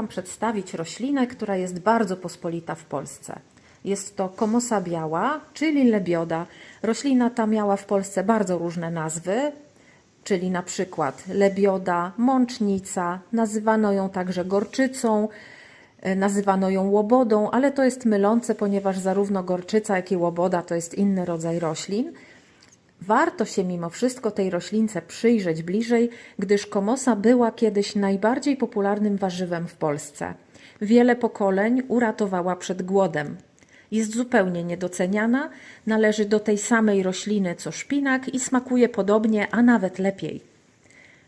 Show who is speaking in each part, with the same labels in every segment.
Speaker 1: Wam przedstawić roślinę, która jest bardzo pospolita w Polsce. Jest to komosa biała, czyli lebioda. Roślina ta miała w Polsce bardzo różne nazwy, czyli na przykład lebioda, mącznica, nazywano ją także gorczycą, e, nazywano ją łobodą, ale to jest mylące, ponieważ zarówno gorczyca, jak i łoboda to jest inny rodzaj roślin. Warto się mimo wszystko tej roślince przyjrzeć bliżej, gdyż komosa była kiedyś najbardziej popularnym warzywem w Polsce. Wiele pokoleń uratowała przed głodem. Jest zupełnie niedoceniana, należy do tej samej rośliny co szpinak i smakuje podobnie, a nawet lepiej.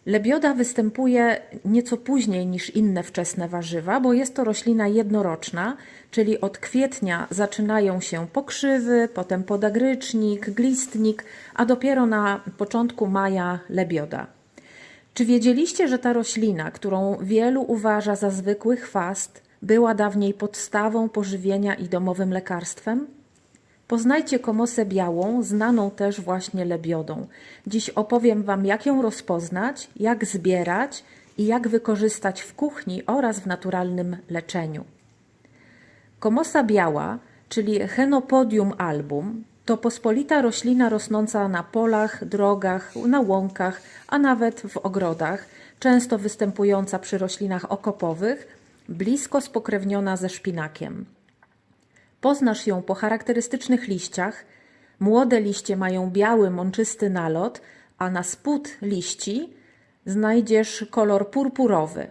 Speaker 1: Lebioda występuje nieco później niż inne wczesne warzywa, bo jest to roślina jednoroczna, czyli od kwietnia zaczynają się pokrzywy, potem podagrycznik, glistnik, a dopiero na początku maja lebioda. Czy wiedzieliście, że ta roślina, którą wielu uważa za zwykły chwast, była dawniej podstawą pożywienia i domowym lekarstwem? Poznajcie komosę białą, znaną też właśnie lebiodą. Dziś opowiem Wam, jak ją rozpoznać, jak zbierać i jak wykorzystać w kuchni oraz w naturalnym leczeniu. Komosa biała, czyli Chenopodium album, to pospolita roślina rosnąca na polach, drogach, na łąkach, a nawet w ogrodach, często występująca przy roślinach okopowych, blisko spokrewniona ze szpinakiem. Poznasz ją po charakterystycznych liściach. Młode liście mają biały, mączysty nalot, a na spód liści znajdziesz kolor purpurowy.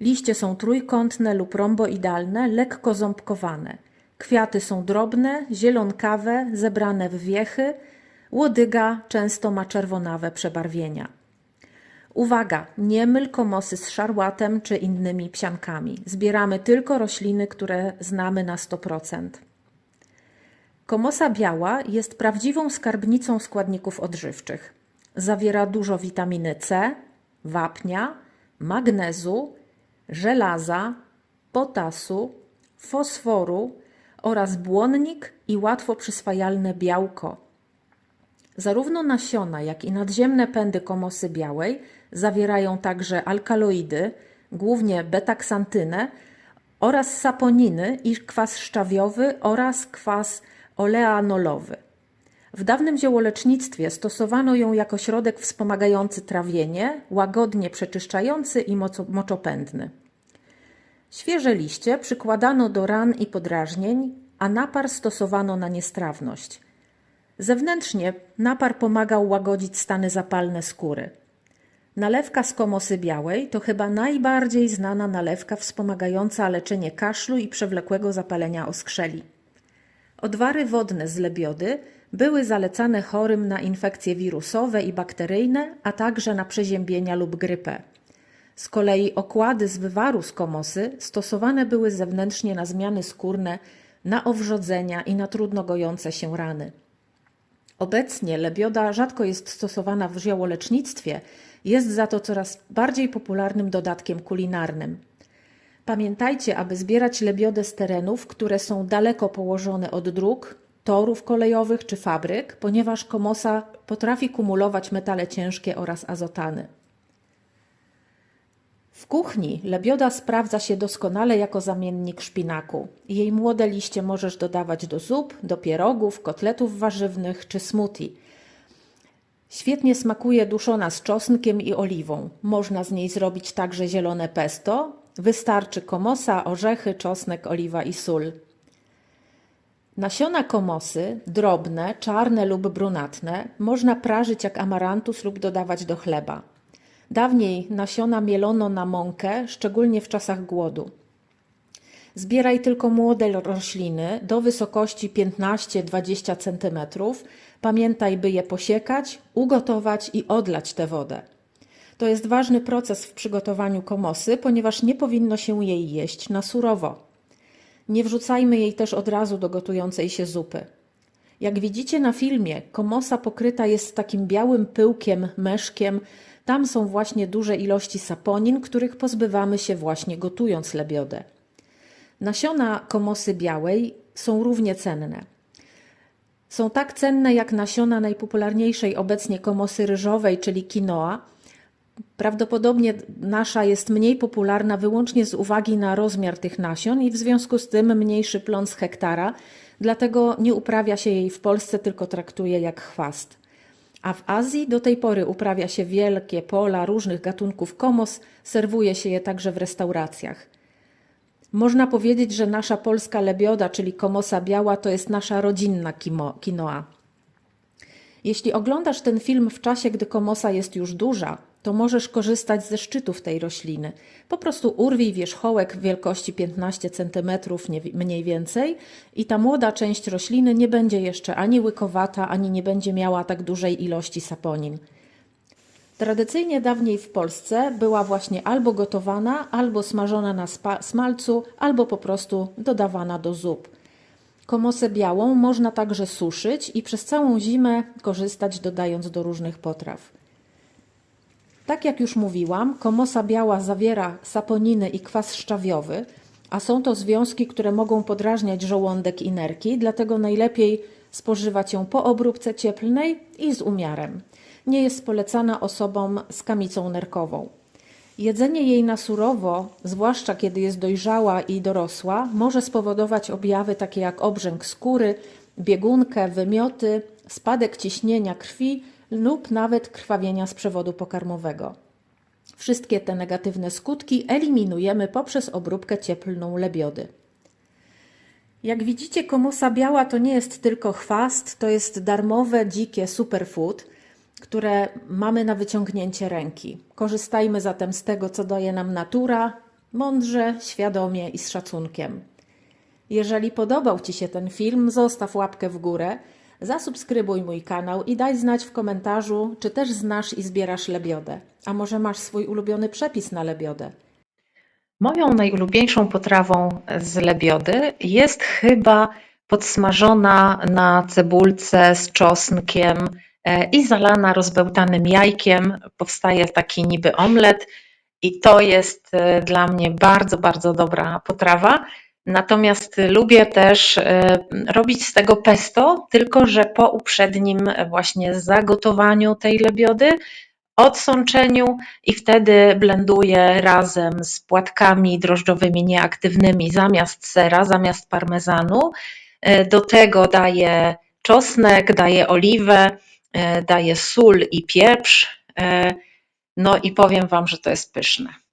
Speaker 1: Liście są trójkątne lub romboidalne, lekko ząbkowane. Kwiaty są drobne, zielonkawe, zebrane w wiechy. Łodyga często ma czerwonawe przebarwienia. Uwaga, nie myl komosy z szarłatem czy innymi psiankami. Zbieramy tylko rośliny, które znamy na 100%. Komosa biała jest prawdziwą skarbnicą składników odżywczych. Zawiera dużo witaminy C, wapnia, magnezu, żelaza, potasu, fosforu oraz błonnik i łatwo przyswajalne białko. Zarówno nasiona, jak i nadziemne pędy komosy białej zawierają także alkaloidy, głównie betaksantynę oraz saponiny i kwas szczawiowy oraz kwas oleanolowy. W dawnym ziołolecznictwie stosowano ją jako środek wspomagający trawienie, łagodnie przeczyszczający i moczopędny. Świeże liście przykładano do ran i podrażnień, a napar stosowano na niestrawność. Zewnętrznie napar pomagał łagodzić stany zapalne skóry. Nalewka z komosy białej to chyba najbardziej znana nalewka wspomagająca leczenie kaszlu i przewlekłego zapalenia oskrzeli. Odwary wodne z lebiody były zalecane chorym na infekcje wirusowe i bakteryjne, a także na przeziębienia lub grypę. Z kolei okłady z wywaru z komosy stosowane były zewnętrznie na zmiany skórne, na owrzodzenia i na trudno gojące się rany. Obecnie lebioda rzadko jest stosowana w ziołolecznictwie, jest za to coraz bardziej popularnym dodatkiem kulinarnym. Pamiętajcie, aby zbierać lebiodę z terenów, które są daleko położone od dróg, torów kolejowych czy fabryk, ponieważ komosa potrafi kumulować metale ciężkie oraz azotany. W kuchni lebioda sprawdza się doskonale jako zamiennik szpinaku. Jej młode liście możesz dodawać do zup, do pierogów, kotletów warzywnych czy smoothie. Świetnie smakuje duszona z czosnkiem i oliwą. Można z niej zrobić także zielone pesto. Wystarczy komosa, orzechy, czosnek, oliwa i sól. Nasiona komosy, drobne, czarne lub brunatne, można prażyć jak amarantus lub dodawać do chleba. Dawniej nasiona mielono na mąkę, szczególnie w czasach głodu. Zbieraj tylko młode rośliny do wysokości 15-20 cm. Pamiętaj, by je posiekać, ugotować i odlać tę wodę. To jest ważny proces w przygotowaniu komosy, ponieważ nie powinno się jej jeść na surowo. Nie wrzucajmy jej też od razu do gotującej się zupy. Jak widzicie na filmie, komosa pokryta jest takim białym pyłkiem, meszkiem. Tam są właśnie duże ilości saponin, których pozbywamy się właśnie gotując lebiodę. Nasiona komosy białej są równie cenne. Są tak cenne jak nasiona najpopularniejszej obecnie komosy ryżowej, czyli quinoa, Prawdopodobnie nasza jest mniej popularna wyłącznie z uwagi na rozmiar tych nasion i w związku z tym mniejszy plon z hektara, dlatego nie uprawia się jej w Polsce, tylko traktuje jak chwast. A w Azji do tej pory uprawia się wielkie pola różnych gatunków komos, serwuje się je także w restauracjach. Można powiedzieć, że nasza polska lebioda, czyli komosa biała, to jest nasza rodzinna quinoa. Jeśli oglądasz ten film w czasie, gdy komosa jest już duża, to możesz korzystać ze szczytów tej rośliny. Po prostu urwij wierzchołek wielkości 15 cm mniej więcej i ta młoda część rośliny nie będzie jeszcze ani łykowata, ani nie będzie miała tak dużej ilości saponin. Tradycyjnie dawniej w Polsce była właśnie albo gotowana, albo smażona na smalcu, albo po prostu dodawana do zup. Komosę białą można także suszyć i przez całą zimę korzystać dodając do różnych potraw. Tak jak już mówiłam, komosa biała zawiera saponiny i kwas szczawiowy, a są to związki, które mogą podrażniać żołądek i nerki, dlatego najlepiej spożywać ją po obróbce cieplnej i z umiarem. Nie jest polecana osobom z kamicą nerkową. Jedzenie jej na surowo, zwłaszcza kiedy jest dojrzała i dorosła, może spowodować objawy takie jak obrzęk skóry, biegunkę, wymioty, spadek ciśnienia krwi lub nawet krwawienia z przewodu pokarmowego. Wszystkie te negatywne skutki eliminujemy poprzez obróbkę cieplną lebiody. Jak widzicie, komosa biała to nie jest tylko chwast, to jest darmowe, dzikie superfood, które mamy na wyciągnięcie ręki. Korzystajmy zatem z tego, co daje nam natura, mądrze, świadomie i z szacunkiem. Jeżeli podobał Ci się ten film, zostaw łapkę w górę, zasubskrybuj mój kanał i daj znać w komentarzu, czy też znasz i zbierasz lebiodę. A może masz swój ulubiony przepis na lebiodę?
Speaker 2: Moją najulubieńszą potrawą z lebiody jest chyba podsmażona na cebulce z czosnkiem e, i zalana rozbełtanym jajkiem. Powstaje taki niby omlet i to jest e, dla mnie bardzo, bardzo dobra potrawa. Natomiast lubię też e, robić z tego pesto, tylko że po uprzednim właśnie zagotowaniu tej lebiody odsączeniu i wtedy blenduję razem z płatkami drożdżowymi nieaktywnymi zamiast sera, zamiast parmezanu. E, Do tego daję czosnek, daję oliwę, e, daję sól i pieprz. No i powiem Wam, że to jest pyszne.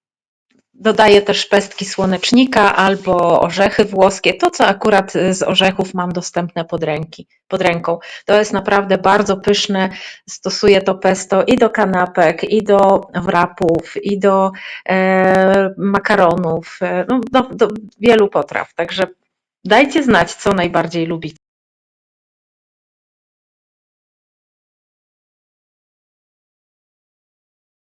Speaker 2: Dodaję też pestki słonecznika albo orzechy włoskie, to co akurat z orzechów mam dostępne pod, ręki, pod ręką. To jest naprawdę bardzo pyszne. Stosuję to pesto i do kanapek, i do wrapów, i do e, makaronów, e, no, do, do wielu potraw. Także dajcie znać, co najbardziej lubicie.